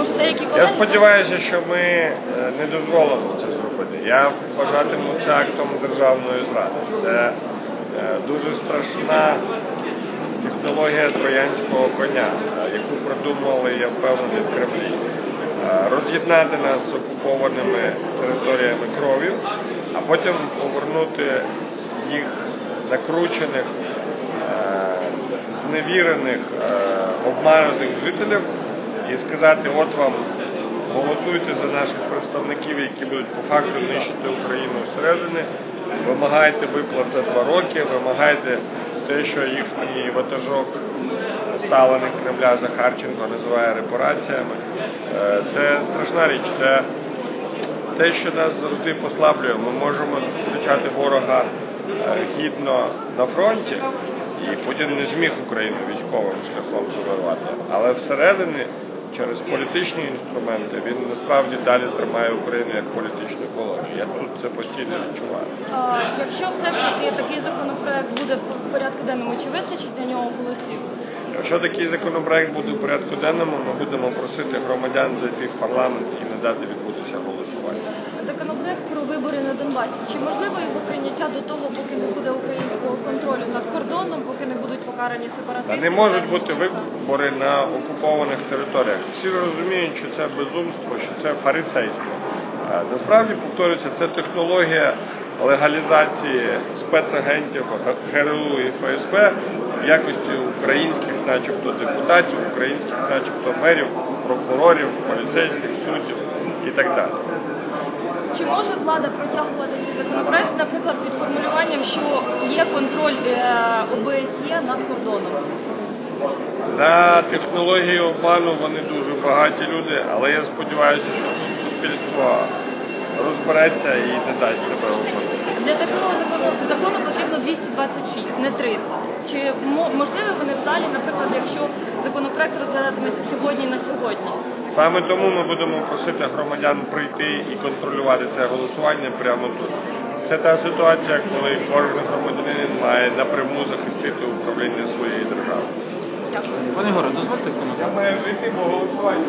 може деякі Я сподіваюся, що ми е, не дозволимо це зробити. Я вважатиму це актом державної зради. Це е, дуже страшна технологія троянського коня, е, яку придумали, я впевнений, в Кремлі. Роз'єднати нас з окупованими територіями кров'ю, а потім повернути їх накручених, зневірених, обманутих жителів і сказати, от вам голосуйте за наших представників, які будуть по факту нищити Україну зсередини, вимагайте виплат за два роки, вимагайте те, що їхній ватажок ставленик Кремля Захарченко називає репараціями. Е, Це страшна річ. Це те, що нас завжди послаблює, ми можемо зустрічати ворога е, гідно на фронті, і Путін не зміг Україну військовим шляхом завоювати. Але всередині, через політичні інструменти, він насправді далі тримає Україну як політичну колонію. Я тут це постійно відчуваю. А, Якщо все ж таки такий законопроект буде в порядку денному, чи вистачить для нього голосів? Якщо такий законопроект буде в порядку денному, ми будемо просити громадян зайти в парламент і не дати відбутися голосування. Законопроект про вибори на Донбасі. Чи можливо його прийняття до того, поки не буде українського контролю над кордоном, поки не будуть покарані Та не можуть бути вибори на окупованих територіях. Всі розуміють, що це безумство, що це фарисейство. Насправді повторюється, це технологія легалізації спецагентів ГРУ і ФСБ в якості українських, начебто, депутатів, українських, начебто, мерів, прокурорів, поліцейських, суддів і так далі. Чи може влада протягувати цей законопроект, наприклад, під формулюванням, що є контроль е, ОБСЄ над кордоном? На технології обману вони дуже багаті люди, але я сподіваюся, що тут суспільство розбереться і не дасть себе обманути. Для такого закону, закону потрібно 226, не 300. Чи мо- можливі вони в залі, наприклад, якщо законопроект розглядатиметься сьогодні на сьогодні? Саме тому ми будемо просити громадян прийти і контролювати це голосування прямо тут. Це та ситуація, коли кожен громадянин має напряму захистити управління своєї держави. Дякую. Пане Горе, дозвольте коментар. Я маю жити, бо голосування.